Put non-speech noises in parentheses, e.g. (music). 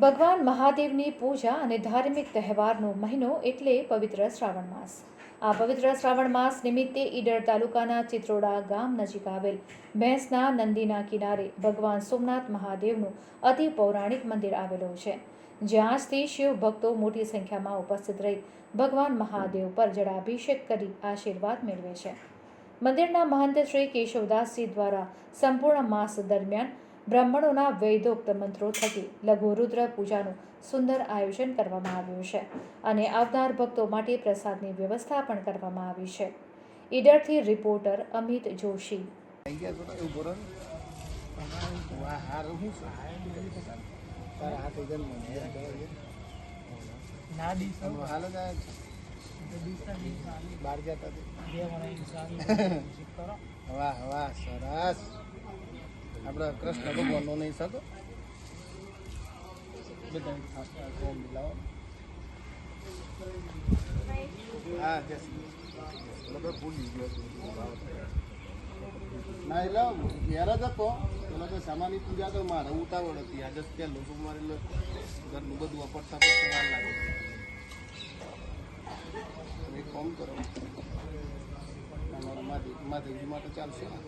ભગવાન મહાદેવની પૂજા અને ધાર્મિક તહેવારનો મહિનો એટલે પવિત્ર શ્રાવણ માસ. આ પવિત્ર શ્રાવણ માસ નિમિત્તે ઈડર તાલુકાના ચિત્રોડા ગામ નજીક આવેલ ભેંસના નંદીના કિનારે ભગવાન સોમનાથ મહાદેવનું અતિ પૌરાણિક મંદિર આવેલું છે. જ્યાં આજથી શિવ ભક્તો મોટી સંખ્યામાં ઉપસ્થિત રહી ભગવાન મહાદેવ પર જળાભિષેક કરી આશીર્વાદ મેળવે છે. મંદિરના મહંત શ્રી કેશવદાસજી દ્વારા સંપૂર્ણ માસ દરમિયાન બ્રાહ્મણોના વૈદોક્ત મંત્રો થકી લઘુરુદ્ર પૂજાનું સુંદર આયોજન કરવામાં આવ્યું છે અને આવનાર ભક્તો માટે પ્રસાદની વ્યવસ્થા પણ કરવામાં આવી છે. ઈડરથી રિપોર્ટર અમિત જોશી. બહાર જતા (laughs) વાહ વાહ સરસ. આપણા કૃષ્ણ ભગવાનનો નહીં થતો. બધા મિલાવો. હા ભૂલી ગયો. ના એટલે ઘેર જ હતો. પેલો તો સામાની પૂજા તો મારે ઉતાવળ હતી. આજે ત્યાં લોકો મારેલો ઘરનું બધું અપડતા પડતા વાર લાગે. એક કામ કરો. માધેજી માટે ચાલશે. ને